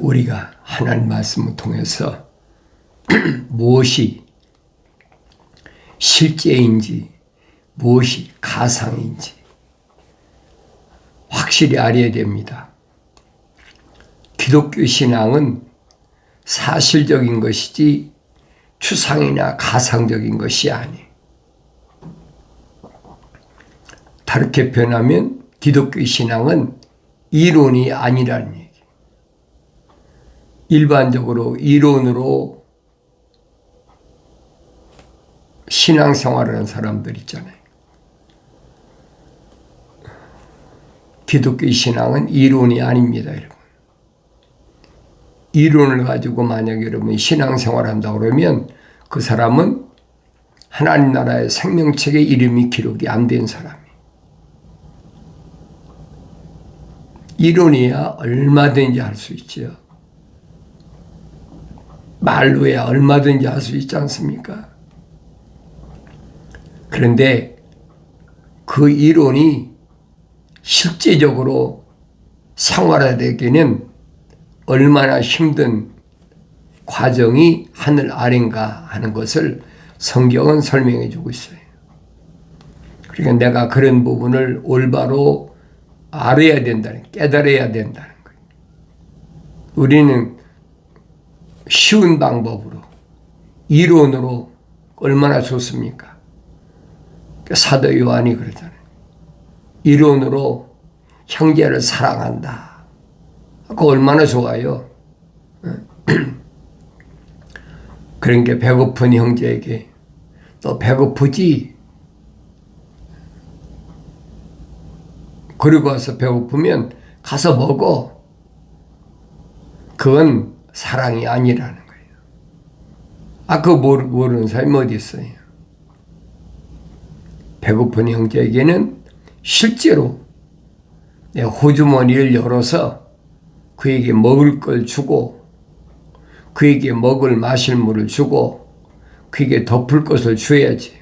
우리가 하나님 말씀을 통해서 무엇이 실제인지 무엇이 가상인지 확실히 알아야 됩니다. 기독교 신앙은 사실적인 것이지 추상이나 가상적인 것이 아니에요. 다르게 표현하면 기독교 신앙은 이론이 아니라는 얘기. 일반적으로 이론으로 신앙생활을 하는 사람들 있잖아요. 기독교 신앙은 이론이 아닙니다, 여러분. 이론을 가지고 만약 여러분이 신앙생활 한다 그러면 그 사람은 하나님 나라의 생명책에 이름이 기록이 안 된 사람이. 이론이야 얼마든지 할 수 있지요. 말로야 얼마든지 할 수 있지 않습니까? 그런데 그 이론이 실제적으로 생활화되기는 얼마나 힘든 과정이 하늘 아래인가 하는 것을 성경은 설명해 주고 있어요. 그러니까 내가 그런 부분을 올바로 알아야 된다는, 깨달아야 된다는 거예요. 우리는 쉬운 방법으로, 이론으로 얼마나 좋습니까? 사도 요한이 그러잖아요. 이론으로 형제를 사랑한다. 그 얼마나 좋아요. 그러니까 배고픈 형제에게 또 배고프지 그리고 와서 배고프면 가서 먹어. 그건 사랑이 아니라는 거예요. 아, 그거 모르는 사람이 어디 있어요? 배고픈 형제에게는 실제로 내 호주머니를 열어서 그에게 먹을 걸 주고 그에게 먹을 마실 물을 주고 그에게 덮을 것을 줘야지.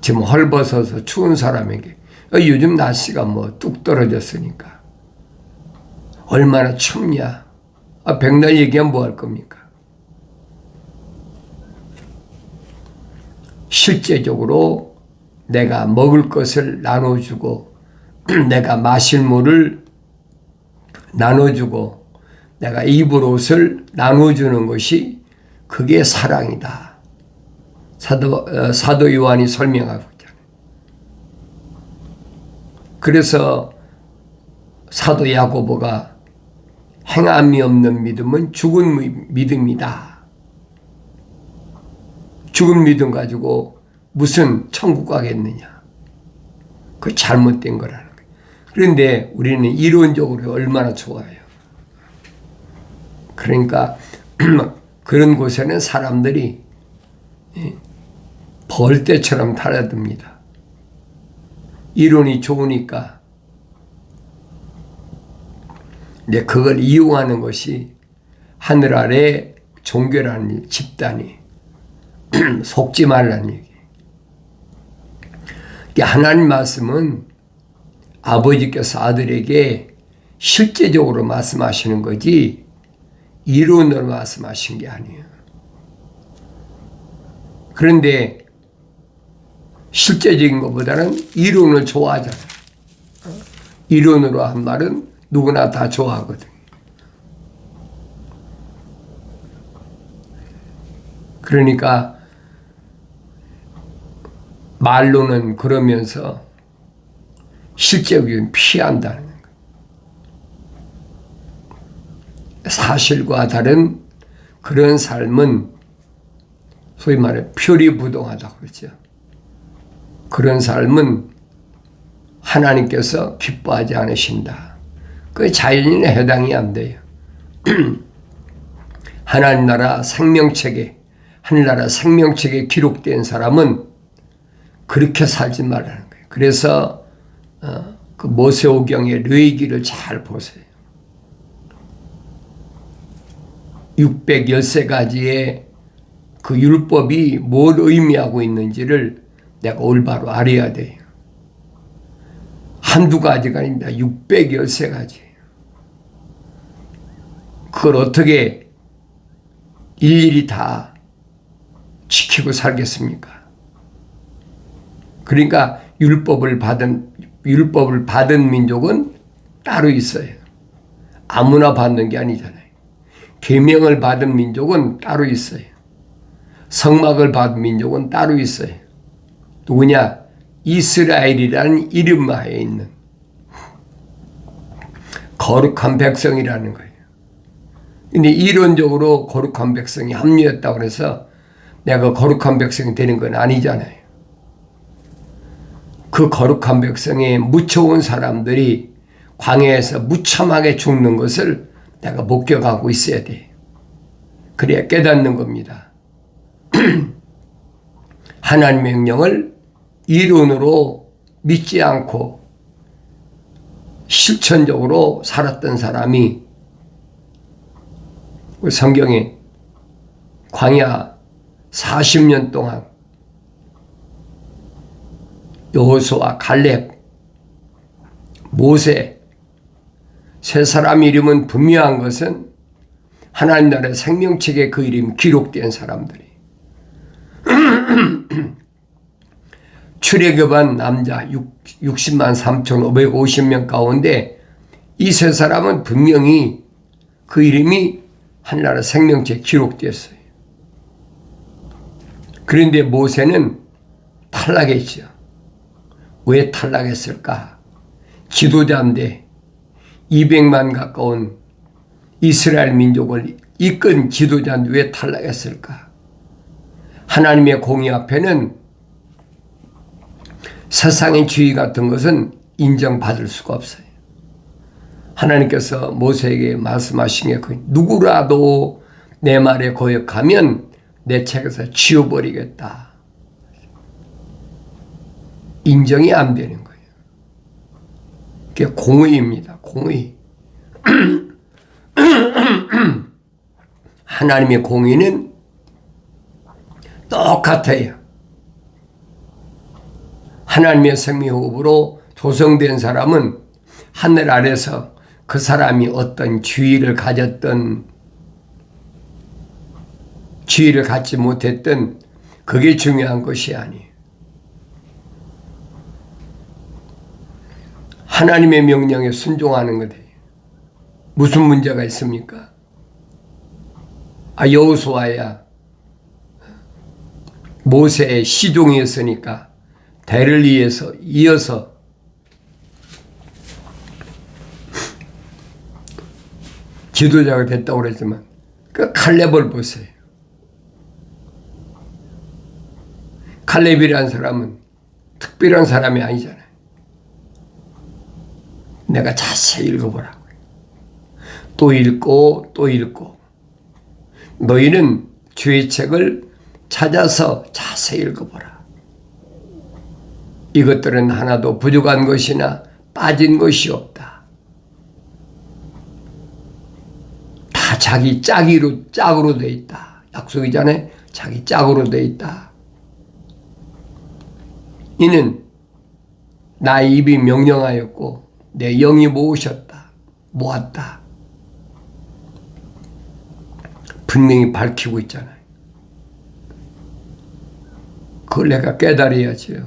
지금 헐벗어서 추운 사람에게 어, 요즘 날씨가 뭐 뚝 떨어졌으니까 얼마나 춥냐 아, 백날 얘기하면 뭐 할 겁니까 실제적으로 내가 먹을 것을 나눠주고 내가 마실 물을 나눠주고 내가 입을 옷을 나눠주는 것이 그게 사랑이다. 사도, 어, 사도 요한이 설명하고 있잖아요. 그래서 사도 야고보가 행함이 없는 믿음은 죽은 믿음이다. 죽은 믿음 가지고 무슨 천국 가겠느냐. 그 잘못된 거라는 거예요. 그런데 우리는 이론적으로 얼마나 좋아요. 그러니까 그런 곳에는 사람들이 예, 벌떼처럼 달아듭니다. 이론이 좋으니까. 근데 그걸 이용하는 것이 하늘 아래 종교라는 집단이 속지 말라는 얘기. 하나님 말씀은 아버지께서 아들에게 실제적으로 말씀하시는 거지 이론으로 말씀하신 게 아니에요. 그런데 실제적인 것보다는 이론을 좋아하잖아. 이론으로 한 말은 누구나 다 좋아하거든. 그러니까 말로는 그러면서 실제적인 피한다는 거예요. 사실과 다른 그런 삶은 소위 말해 표리부동하다고 그러죠. 그런 삶은 하나님께서 기뻐하지 않으신다. 그 자연인에 해당이 안 돼요. 하나님 나라 생명책에 하늘나라 생명책에 기록된 사람은 그렇게 살지 말라는 거예요. 그래서 어, 그 모세오경의 르이기를 잘 보세요. 613가지의 그 율법이 뭘 의미하고 있는지를 내가 올바로 알아야 돼요. 한두 가지가 아닙니다. 613가지예요. 그걸 어떻게 일일이 다 지키고 살겠습니까? 그러니까 율법을 받은 율법을 받은 민족은 따로 있어요. 아무나 받는 게 아니잖아요. 계명을 받은 민족은 따로 있어요. 성막을 받은 민족은 따로 있어요. 누구냐? 이스라엘이라는 이름하에 있는 거룩한 백성이라는 거예요. 근데 이론적으로 거룩한 백성이 합류했다고 해서 내가 거룩한 백성이 되는 건 아니잖아요. 그 거룩한 백성에 묻혀온 사람들이 광야에서 무참하게 죽는 것을 내가 목격하고 있어야 돼. 그래야 깨닫는 겁니다. 하나님의 명령을 이론으로 믿지 않고 실천적으로 살았던 사람이 그 성경에 광야 40년 동안 여호수아 갈렙 모세 세 사람 이름은 분명한 것은 하나님 나라의 생명책에 그 이름이 기록된 사람들이. 출애굽한 남자 60만 3,550명 가운데 이 세 사람은 분명히 그 이름이 하나라 생명책에 기록되었어요. 그런데 모세는 탈락했죠. 왜 탈락했을까? 지도자인데 200만 가까운 이스라엘 민족을 이끈 지도자인데 왜 탈락했을까? 하나님의 공의 앞에는 세상의 주의 같은 것은 인정받을 수가 없어요. 하나님께서 모세에게 말씀하신 게그 누구라도 내 말에 거역하면 내 책에서 지워버리겠다. 인정이 안 되는 거예요. 그게 공의입니다. 공의. 하나님의 공의는 똑같아요. 하나님의 생명호흡으로 조성된 사람은 하늘 아래서 그 사람이 어떤 주의를 가졌던 주의를 갖지 못했던 그게 중요한 것이 아니에요. 하나님의 명령에 순종하는 거예요. 무슨 문제가 있습니까? 아 여호수아야 모세의 시종이었으니까 대를 이어서 이어서 지도자가 됐다고 그랬지만 그 칼렙을 보세요. 칼렙이라는 사람은 특별한 사람이 아니잖아요. 내가 자세히 읽어보라고. 또 읽고 또 읽고. 너희는 주의 책을 찾아서 자세히 읽어보라. 이것들은 하나도 부족한 것이나 빠진 것이 없다. 다 자기 짝이로, 짝으로 돼 있다. 약속이잖아요. 자기 짝으로 돼 있다. 이는 나의 입이 명령하였고 내 영이 모으셨다. 모았다. 분명히 밝히고 있잖아요. 그걸 내가 깨달아야지요.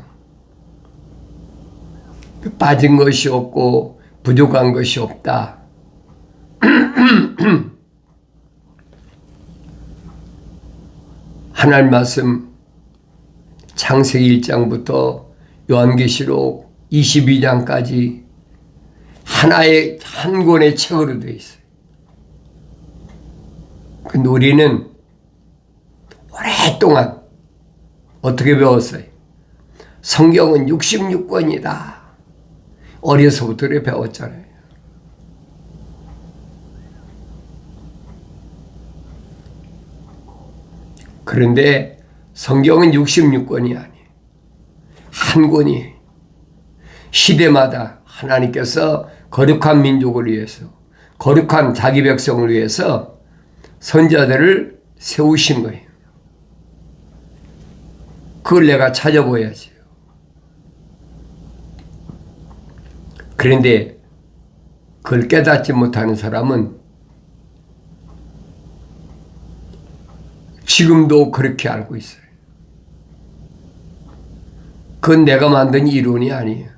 빠진 것이 없고 부족한 것이 없다. 하나님 말씀 창세기 1장부터 요한계시록 22장까지 하나의 한 권의 책으로 되어 있어요. 근데 우리는 오랫동안 어떻게 배웠어요? 성경은 66권이다. 어려서부터 배웠잖아요. 그런데 성경은 66권이 아니에요. 한 권이 시대마다 하나님께서 거룩한 민족을 위해서 거룩한 자기 백성을 위해서 선자들을 세우신 거예요. 그걸 내가 찾아보야지. 그런데 그걸 깨닫지 못하는 사람은 지금도 그렇게 알고 있어요. 그건 내가 만든 이론이 아니에요.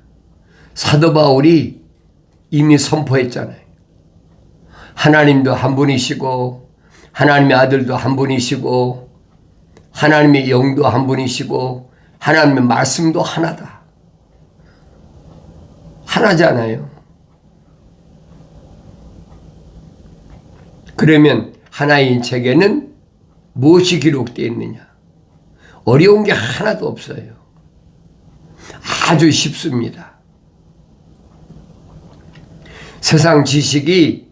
사도 바울이 이미 선포했잖아요. 하나님도 한 분이시고, 하나님의 아들도 한 분이시고, 하나님의 영도 한 분이시고, 하나님의 말씀도 하나다. 하나잖아요. 그러면 하나인 책에는 무엇이 기록되어 있느냐? 어려운 게 하나도 없어요. 아주 쉽습니다. 세상 지식이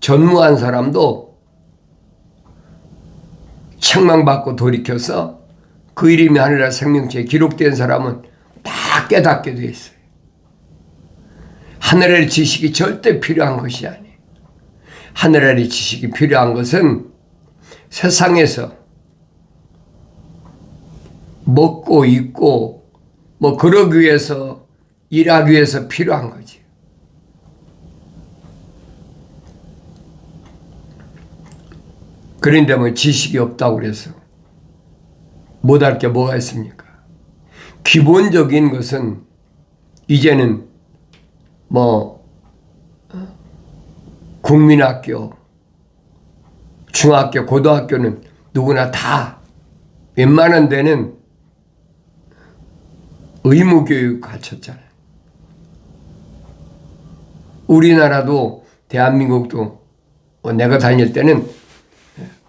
전무한 사람도 책망받고 돌이켜서 그 이름이 하늘나 생명체에 기록된 사람은 다 깨닫게 돼 있어요. 하늘의 지식이 절대 필요한 것이 아니에요. 하늘의 지식이 필요한 것은 세상에서 먹고 입고 뭐 그러기 위해서 일하기 위해서 필요한 거지. 그런데 뭐 지식이 없다고 그래서 못할 게 뭐가 있습니까? 기본적인 것은 이제는 뭐 국민학교, 중학교, 고등학교는 누구나 다 웬만한 데는 의무교육 가르쳤잖아요. 우리나라도 대한민국도 뭐 내가 다닐 때는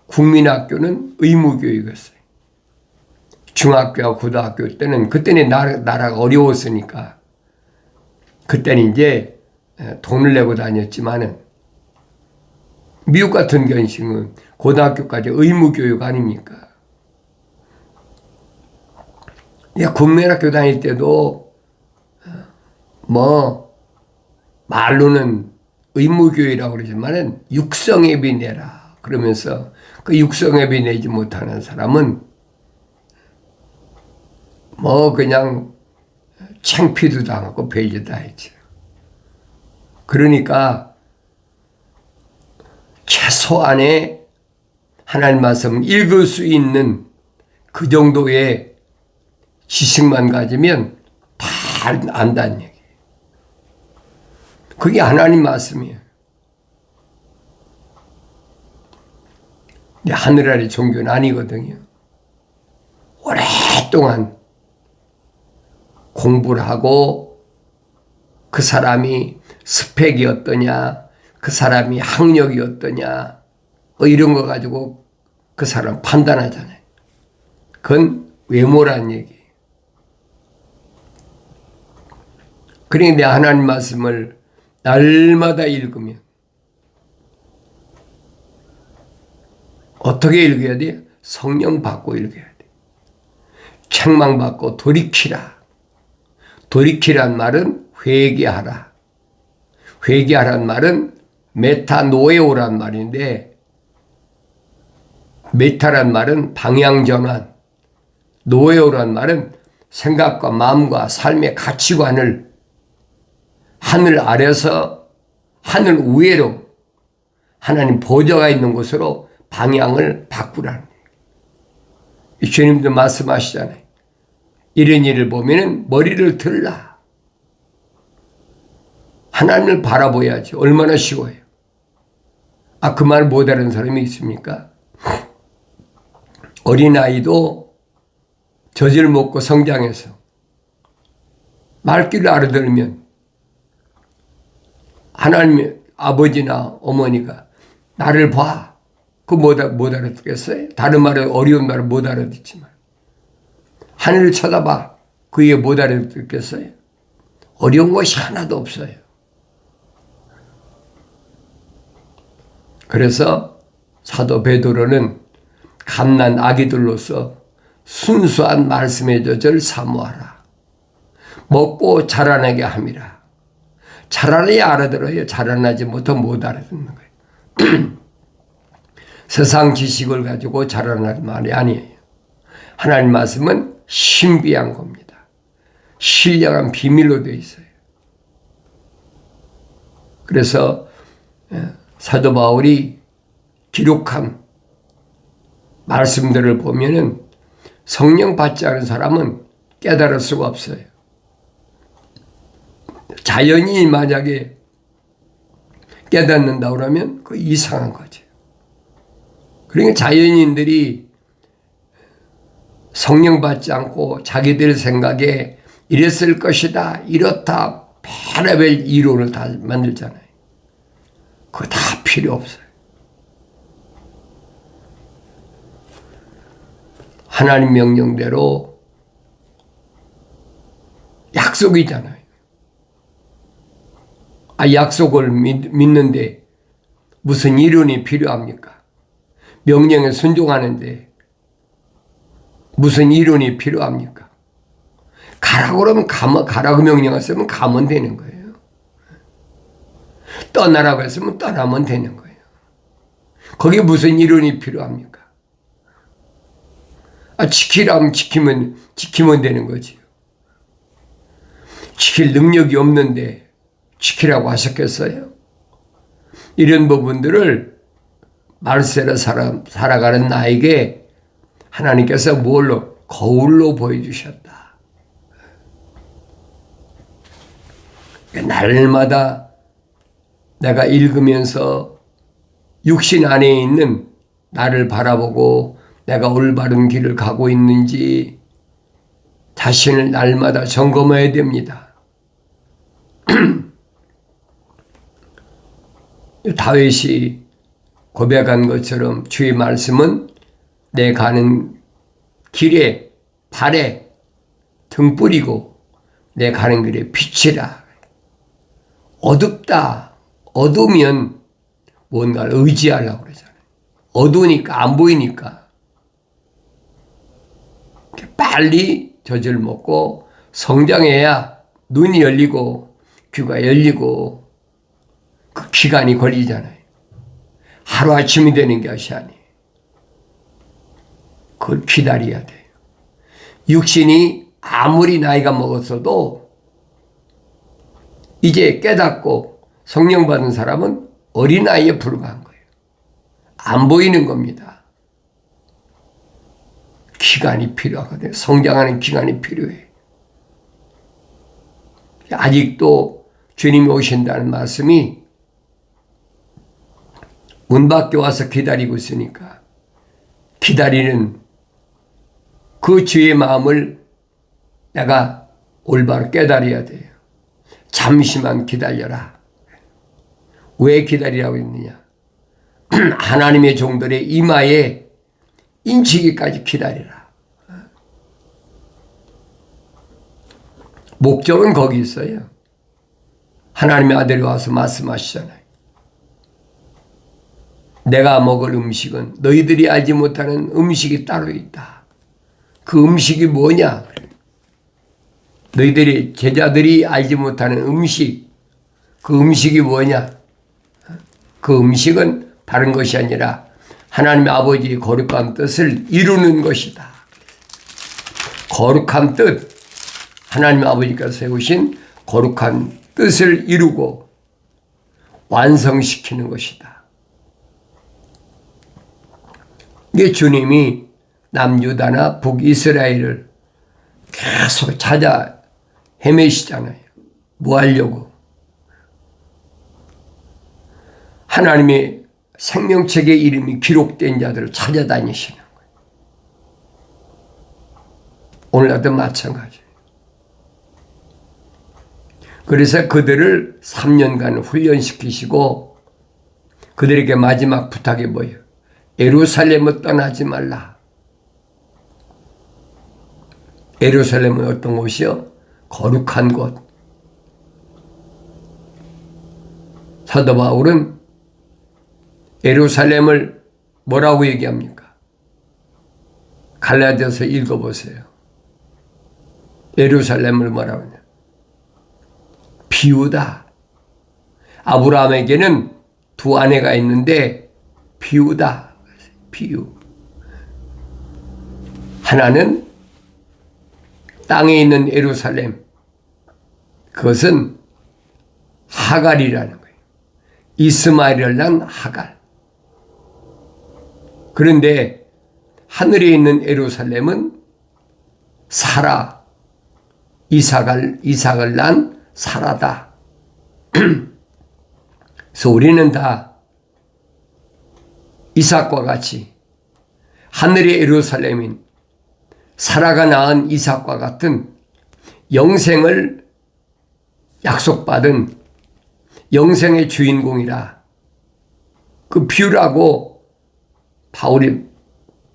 국민학교는 의무교육이었어요. 중학교와 고등학교 때는 그때는 나라, 나라가 어려웠으니까 그때는 이제 돈을 내고 다녔지만은 미국 같은 경식은 고등학교까지 의무교육 아닙니까? 내가 국민학교 다닐 때도 뭐 말로는 의무교육이라고 그러지만은 육성예비 내라 그러면서 그 육성예비 내지 못하는 사람은 뭐 그냥 창피도 당하고 배제다 했죠. 그러니까 최소한의 하나님 말씀 읽을 수 있는 그 정도의 지식만 가지면 다 안다는 얘기. 그게 하나님 말씀이에요. 하늘 아래 종교는 아니거든요. 오랫동안 공부를 하고 그 사람이 스펙이 어떠냐, 그 사람이 학력이 어떠냐, 뭐 이런 거 가지고 그 사람 판단하잖아요. 그건 외모란 얘기. 그러니까 하나님 말씀을 날마다 읽으면 어떻게 읽어야 돼? 성령 받고 읽어야 돼. 책망 받고 돌이키라. 돌이키란 말은 회개하라. 회개하란 말은 메타노에오란 말인데 메타란 말은 방향 전환, 노에오란 말은 생각과 마음과 삶의 가치관을 하늘 아래서 하늘 위로 하나님 보좌가 있는 곳으로 방향을 바꾸라는 거예요. 주님도 말씀하시잖아요. 이런 일을 보면 머리를 들라. 하나님을 바라보야지. 얼마나 쉬워요. 아, 그 말 못하는 사람이 있습니까? 어린아이도 젖을 먹고 성장해서 말귀를 알아들으면 하나님의 아버지나 어머니가 나를 봐. 그 못, 못 알아듣겠어요? 다른 말은 어려운 말을 못 알아듣지만. 하늘을 쳐다봐. 그게 못 알아듣겠어요? 어려운 것이 하나도 없어요. 그래서 사도 베드로는 갓난 아기들로서 순수한 말씀의 젖을 사모하라. 먹고 자라나게 함이라. 자라나야 알아들어요. 자라나지 못하면 못 알아듣는 거예요. 세상 지식을 가지고 자라나는 말이 아니에요. 하나님 말씀은 신비한 겁니다. 신령한 비밀로 되어 있어요. 그래서 예, 사도 바울이 기록한 말씀들을 보면은 성령 받지 않은 사람은 깨달을 수가 없어요. 자연이 만약에 깨닫는다 그러면 그 이상한 거죠. 그러니까 자연인들이 성령 받지 않고 자기들 생각에 이랬을 것이다, 이렇다, 별의별 이론을 다 만들잖아요. 그거 다 필요 없어요. 하나님 명령대로 약속이잖아요. 아, 약속을 믿, 믿는데 무슨 이론이 필요합니까? 명령에 순종하는데 무슨 이론이 필요합니까? 가라고 그러면 가면, 가라고 명령을 쓰면 가면 되는 거예요. 떠나라고 했으면 떠나면 되는 거예요. 거기에 무슨 이론이 필요합니까? 아, 지키라면 지키면, 지키면 되는 거지요. 지킬 능력이 없는데 지키라고 하셨겠어요? 이런 부분들을 말세로 살아, 살아가는 나에게 하나님께서 뭘로? 거울로 보여주셨다. 날마다 내가 읽으면서 육신 안에 있는 나를 바라보고 내가 올바른 길을 가고 있는지 자신을 날마다 점검해야 됩니다. 다윗이 고백한 것처럼 주의 말씀은 내 가는 길에 발에 등불이고 내 가는 길에 빛이라. 어둡다. 어두면 뭔가를 의지하려고 그러잖아요. 어두우니까 안 보이니까 빨리 젖을 먹고 성장해야 눈이 열리고 귀가 열리고 그 기간이 걸리잖아요. 하루아침이 되는 것이 아니에요. 그걸 기다려야 돼요. 육신이 아무리 나이가 먹었어도 이제 깨닫고 성령 받은 사람은 어린아이에 불과한 거예요. 안 보이는 겁니다. 기간이 필요하거든요. 성장하는 기간이 필요해. 아직도 주님이 오신다는 말씀이 문 밖에 와서 기다리고 있으니까 기다리는 그 주의 마음을 내가 올바로 깨달아야 돼요. 잠시만 기다려라. 왜 기다리라고 했느냐? 하나님의 종들의 이마에 인치기까지 기다리라. 목적은 거기 있어요. 하나님의 아들이 와서 말씀하시잖아요. 내가 먹을 음식은 너희들이 알지 못하는 음식이 따로 있다. 그 음식이 뭐냐? 너희들이 제자들이 알지 못하는 음식, 그 음식이 뭐냐? 그 음식은 다른 것이 아니라 하나님의 아버지의 거룩한 뜻을 이루는 것이다. 거룩한 뜻, 하나님 아버지가 세우신 거룩한 뜻을 이루고 완성시키는 것이다. 이게 주님이 남유다나 북이스라엘을 계속 찾아 헤매시잖아요. 뭐 하려고? 하나님의 생명책의 이름이 기록된 자들을 찾아다니시는 거예요. 오늘날도 마찬가지예요. 그래서 그들을 3년간 훈련시키시고 그들에게 마지막 부탁이 뭐예요? 에루살렘을 떠나지 말라. 에루살렘은 어떤 곳이요? 거룩한 곳. 사도 바울은 에루살렘을 뭐라고 얘기합니까? 갈라디아서 읽어보세요. 에루살렘을 뭐라고 하냐? 비우다. 아브라함에게는 두 아내가 있는데 비우다. 비유. 하나는 땅에 있는 에루살렘. 그것은 하갈이라는 거예요. 이스마엘을 낳은 하갈. 그런데 하늘에 있는 에루살렘은 사라 이삭을 이삭을 난 사라다. 그래서 우리는 다 이삭과 같이 하늘의 예루살렘인 사라가 낳은 이삭과 같은 영생을 약속받은 영생의 주인공이라 그 비유라고 바울이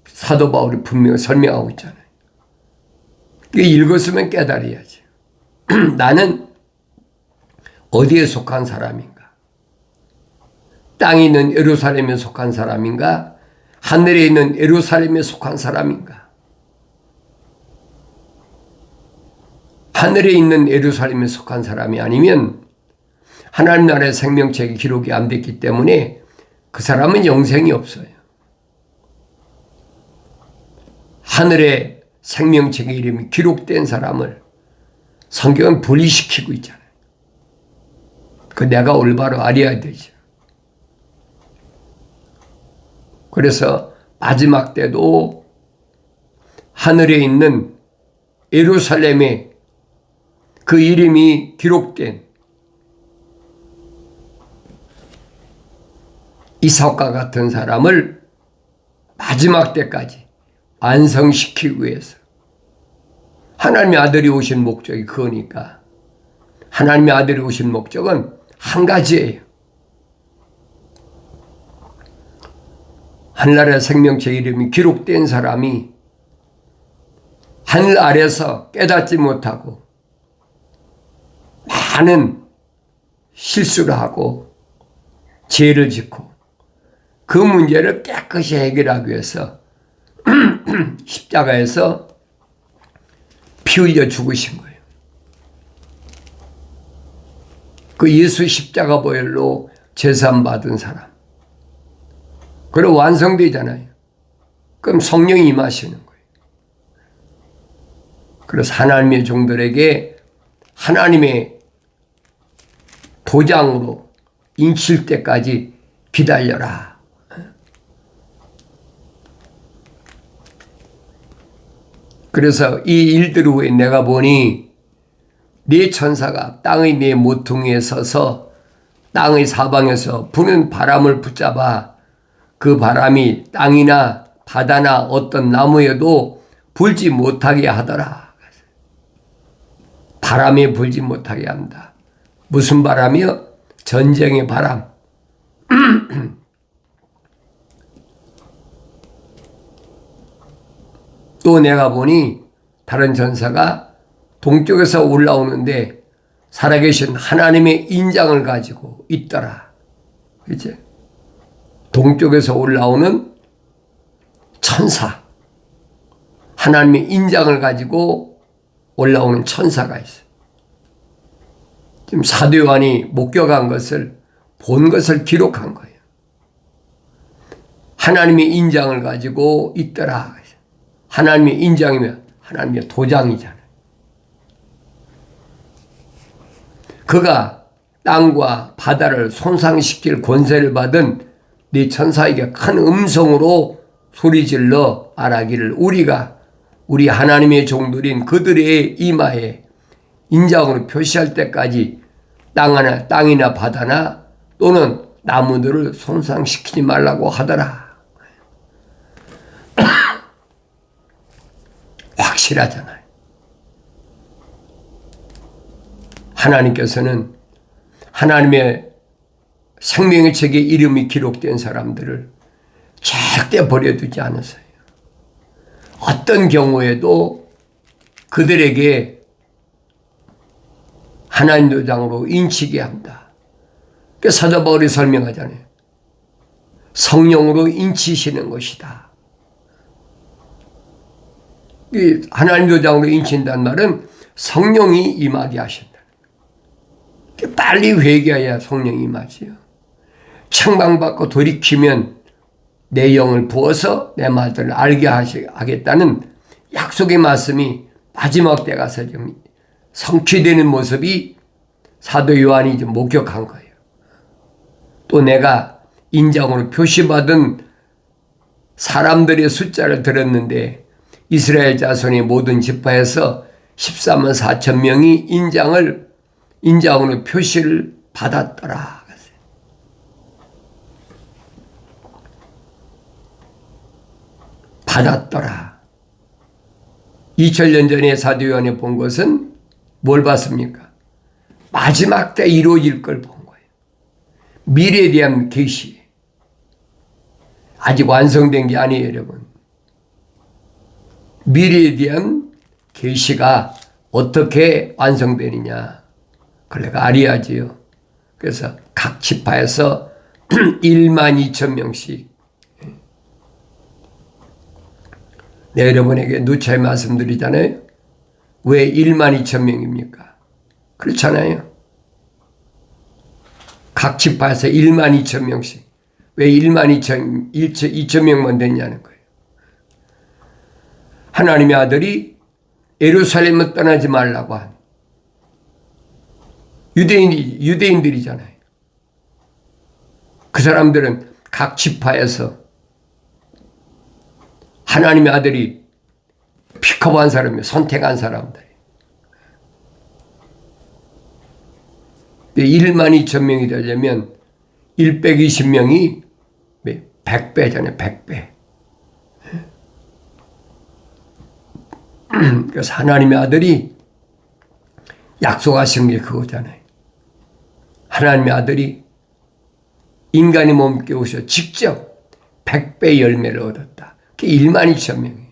사도 바울이 분명히 설명하고 있잖아요. 읽었으면 깨달아야지. 나는 어디에 속한 사람인가? 땅에 있는 예루살렘에 속한 사람인가? 하늘에 있는 예루살렘에 속한 사람인가? 하늘에 있는 예루살렘에 속한 사람이 아니면 하나님 나라의 생명책이 기록이 안 됐기 때문에 그 사람은 영생이 없어요. 하늘의 생명책의 이름이 기록된 사람을 성경은 분리시키고 있잖아요. 그 내가 올바로 알아야 되죠. 그래서 마지막 때도 하늘에 있는 예루살렘에 그 이름이 기록된 이삭과 같은 사람을 마지막 때까지 완성시키기 위해서 하나님의 아들이 오신 목적이 그거니까 하나님의 아들이 오신 목적은 한 가지예요. 하늘나라의 생명체 이름이 기록된 사람이 하늘 아래서 깨닫지 못하고 많은 실수를 하고 죄를 짓고 그 문제를 깨끗이 해결하기 위해서 십자가에서 피 흘려 죽으신 거예요. 그 예수 십자가 보혈로 재산 받은 사람. 그리고 완성되잖아요. 그럼 성령이 임하시는 거예요. 그래서 하나님의 종들에게 하나님의 도장으로 인칠 때까지 기다려라. 그래서 이 일들 후에 내가 보니 네 천사가 땅의 네 모퉁이에 서서 땅의 사방에서 부는 바람을 붙잡아 그 바람이 땅이나 바다나 어떤 나무에도 불지 못하게 하더라. 바람이 불지 못하게 한다. 무슨 바람이요? 전쟁의 바람. 또 내가 보니 다른 전사가 동쪽에서 올라오는데 살아계신 하나님의 인장을 가지고 있더라. 이제 동쪽에서 올라오는 천사. 하나님의 인장을 가지고 올라오는 천사가 있어. 지금 사도 요한이 목격한 것을 본 것을 기록한 거예요. 하나님의 인장을 가지고 있더라. 하나님의 인장이면 하나님의 도장이잖아요. 그가 땅과 바다를 손상시킬 권세를 받은 네 천사에게 큰 음성으로 소리질러 말하기를 우리가 우리 하나님의 종들인 그들의 이마에 인장으로 표시할 때까지 땅이나 땅이나 바다나 또는 나무들을 손상시키지 말라고 하더라. 확실하잖아요. 하나님께서는 하나님의 생명의 책에 이름이 기록된 사람들을 절대 버려두지 않으세요. 어떤 경우에도 그들에게 하나님 도장으로 인치게 한다. 그 사도 바울이 설명하잖아요. 성령으로 인치시는 것이다. 이 하나님 도장으로 인친다는 말은 성령이 임하게 하신다. 빨리 회개해야 성령이 임하지요. 책망받고 돌이키면 내 영을 부어서 내 말들을 알게 하겠다는 약속의 말씀이 마지막 때 가서 좀 성취되는 모습이 사도 요한이 좀 목격한 거예요. 또 내가 인장으로 표시받은 사람들의 숫자를 들었는데 이스라엘 자손의 모든 지파에서 14만 4천 명이 인장을 인장으로 표시를 받았더라. 받았더라. 2000년 전에 사도요한이 본 것은 뭘 봤습니까? 마지막 때 이루어질 걸 본 거예요. 미래에 대한 계시. 아직 완성된 게 아니에요, 여러분. 미래에 대한 계시가 어떻게 완성되느냐. 내가 알아야지요. 그래서 각 지파에서 1만 2천 명씩 내 여러분에게 누차에 말씀드리잖아요. 왜 1만 2천 명입니까? 그렇잖아요. 각 지파에서 1만 2천 명씩. 왜 1만 2천, 2천, 2천 명만 됐냐는 거예요. 하나님의 아들이 예루살렘을 떠나지 말라고 한 유대인이, 유대인들이잖아요. 그 사람들은 각 지파에서 하나님의 아들이 픽업한 사람이 선택한 사람들. 1만 2천 명이 되려면 120명이 100배잖아요, 100배. 그래서 하나님의 아들이 약속하신 게 그거잖아요. 하나님의 아들이 인간의 몸께 오셔 직접 100배 열매를 얻었다. 그게 1만 2천 명이에요.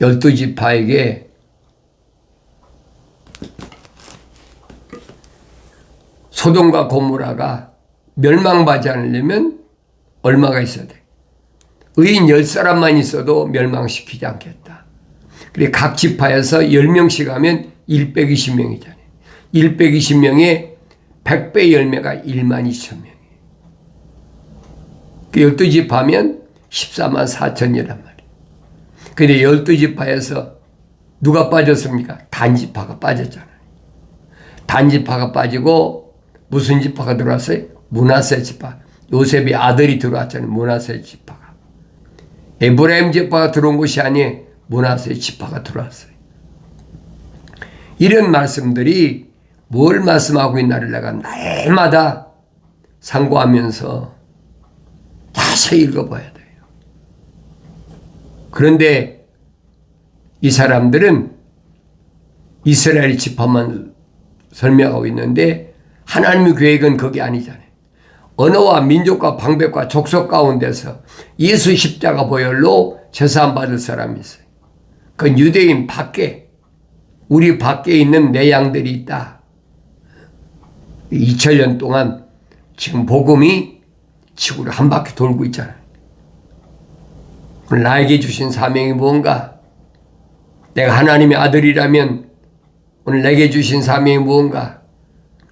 열두 지파에게 소돔과 고무라가 멸망받지 않으려면 얼마가 있어야 돼? 의인 열 사람만 있어도 멸망시키지 않겠다. 그래 각 지파에서 10명씩 하면 120명이잖아요. 120명에 100배 열매가 1만 2천 명이에요. 그 12지파면 14만 4천이란 말이에요. 근데 12지파에서 누가 빠졌습니까? 단지파가 빠졌잖아요. 단지파가 빠지고 무슨 지파가 들어왔어요? 문하세 지파. 요셉의 아들이 들어왔잖아요. 문하세 지파가. 에브라임 지파가 들어온 것이 아니에요. 문하세 지파가 들어왔어요. 이런 말씀들이 뭘 말씀하고 있나를 내가 날마다 상고하면서 자세히 읽어봐야 돼요. 그런데 이 사람들은 이스라엘 지파만 설명하고 있는데 하나님의 계획은 그게 아니잖아요. 언어와 민족과 방백과 족속 가운데서 예수 십자가 보혈로 제사함 받을 사람이 있어요. 그 유대인 밖에 우리 밖에 있는 내 양들이 있다. 2000년 동안 지금 복음이 지구를 한 바퀴 돌고 있잖아요. 나에게 주신 사명이 무언가? 내가 하나님의 아들이라면 오늘 내게 주신 사명이 무언가?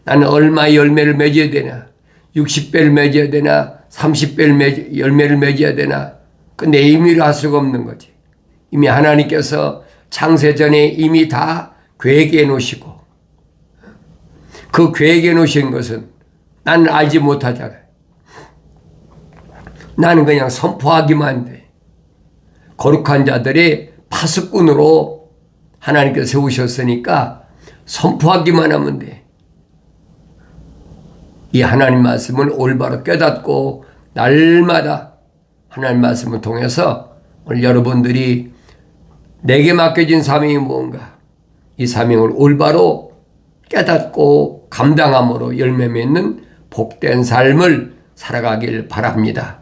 나는 얼마의 열매를 맺어야 되나? 60배를 맺어야 되나? 30배를 맺, 열매를 맺어야 되나? 그내 임의로 할 수가 없는 거지. 이미 하나님께서 창세전에 이미 다 계획해 놓으시고 그 계획해 놓으신 것은 나는 알지 못하잖아요. 나는 그냥 선포하기만 돼. 거룩한 자들의 파수꾼으로 하나님께서 세우셨으니까 선포하기만 하면 돼. 이 하나님 말씀을 올바로 깨닫고 날마다 하나님 말씀을 통해서 오늘 여러분들이 내게 맡겨진 사명이 무언가 이 사명을 올바로 깨닫고 감당함으로 열매 맺는 복된 삶을 살아가길 바랍니다.